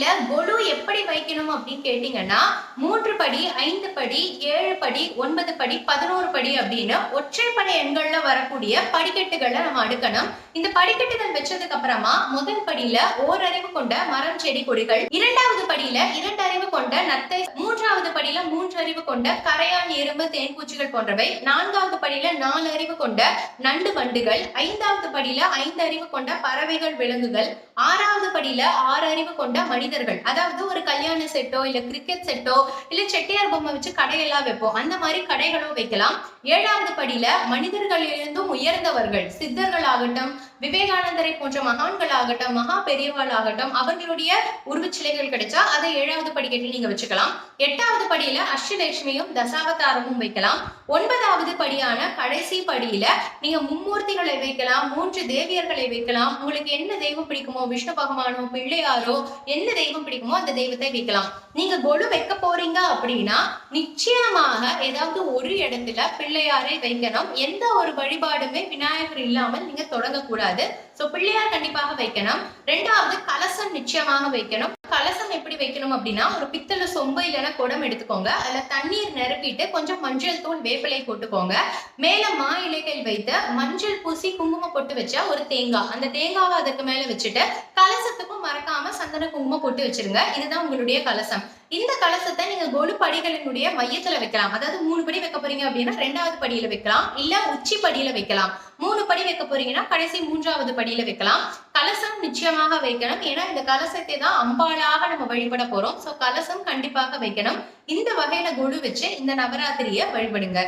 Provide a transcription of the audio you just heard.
நவராத்திரியில கொலு எப்படி வைக்கணும் அப்படின்னு கேட்டீங்கன்னா மூன்று படி ஐந்து படி ஏழு படி ஒன்பது படி பதினோரு படி அப்படின்னு ஒற்றைப்படை எண்கள்ல வரக்கூடிய படிக்கட்டுகளை நம்ம அடுக்கணும். இந்த படிக்கட்டுகள் வச்சதுக்கு அப்புறமா முதல் படியில ஓரறிவு கொண்ட மரம் செடி கொடிகள் இரண்டாவது படியில இரண்டு அறிவு கொண்ட கொண்ட நத்தை மூன்றாவது படியில மூன்று அறிவு கொண்ட கரையான் எறும்பு தேன்பூச்சிகள் போன்றவை நான்காவது படியில நாலு அறிவு கொண்ட நண்டு வண்டுகள் ஐந்தாவது படியில ஐந்து அறிவு கொண்ட பறவைகள் விலங்குகள் ஆறாவது படியில ஆறு அறிவு கொண்ட மனிதர்கள். அதாவது ஒரு கல்யாண செட்டோ இல்ல கிரிக்கெட் செட்டோ இல்ல செட்டியார் பொம்மை வச்சு கடையெல்லாம் வைப்போம். அந்த மாதிரி கடைகளும் வைக்கலாம். ஏழாவது படியில மனிதர்களிலிருந்தும் உயர்ந்தவர்கள் சித்தர்கள் ஆகட்டும் விவேகானந்தரை போன்ற மகான்கள் ஆகட்டும் மகா பெரியவாள் ஆகட்டும் அவர்களுடைய உருவச்சிலைகள் கிடைச்சா அதை ஏழாவது படிக்கட்டில் நீங்க வச்சுக்கலாம். எட்டாவது படியில அஷ்டலட்சுமியும் தசாவதாரமும் வைக்கலாம். ஒன்பதாவது படியான கடைசி படியில நீங்க மும்மூர்த்திகளை வைக்கலாம் மூன்று தேவியர்களை வைக்கலாம். உங்களுக்கு என்ன தெய்வம் பிடிக்குமோ விஷ்ணு பகவானோ பிள்ளையாரோ என்ன தெய்வம் பிடிக்குமோ அந்த தெய்வத்தை வைக்கலாம். நீங்க கொலு வைக்க போறீங்க அப்படின்னா நிச்சயமாக ஏதாவது ஒரு இடத்துல பிள்ளையாரை வைக்கணும். எந்த ஒரு வழிபாடுமே விநாயகர் இல்லாமல் நீங்க தொடங்கக்கூடாது. ஸோ பிள்ளையார் கண்டிப்பாக வைக்கணும். ரெண்டாவது கலசம் நிச்சயமாக வைக்கணும். கலசம் எப்படி வைக்கணும் அப்படின்னா ஒரு பித்தளை சொம்பு இல்லைன்னா குடம் எடுத்துக்கோங்க. அதுல தண்ணீர் நிரப்பிட்டு கொஞ்சம் மஞ்சள் தூள் வேப்பிலை போட்டுக்கோங்க. மேல மா இலைகள் வைத்து மஞ்சள் பூசி குங்குமம் போட்டு வச்சா ஒரு தேங்காய். அந்த தேங்காவை அதுக்கு மேலே வச்சுட்டு கலசத்துக்கும் மறக்காம சந்தன குங்குமம் போட்டு வச்சிருங்க. இதுதான் உங்களுடைய கலசம். இந்த கலசத்தை நீங்க கொலு படிகளினுடைய மையத்துல வைக்கலாம். அதாவது மூணு படி வைக்க போறீங்க அப்படின்னா ரெண்டாவது படியில வைக்கலாம். இல்ல உச்சி படியில வைக்கலாம். மூணு படி வைக்க போறீங்கன்னா கடைசி மூன்றாவது படியில வைக்கலாம். கலசம் நிச்சயமாக வைக்கணும். ஏன்னா இந்த கலசத்தை தான் அம்பாளாக நம்ம வழிபட போறோம். சோ கலசம் கண்டிப்பாக வைக்கணும். இந்த வகையில கொலு வச்சு இந்த நவராத்திரியை வழிபடுங்க.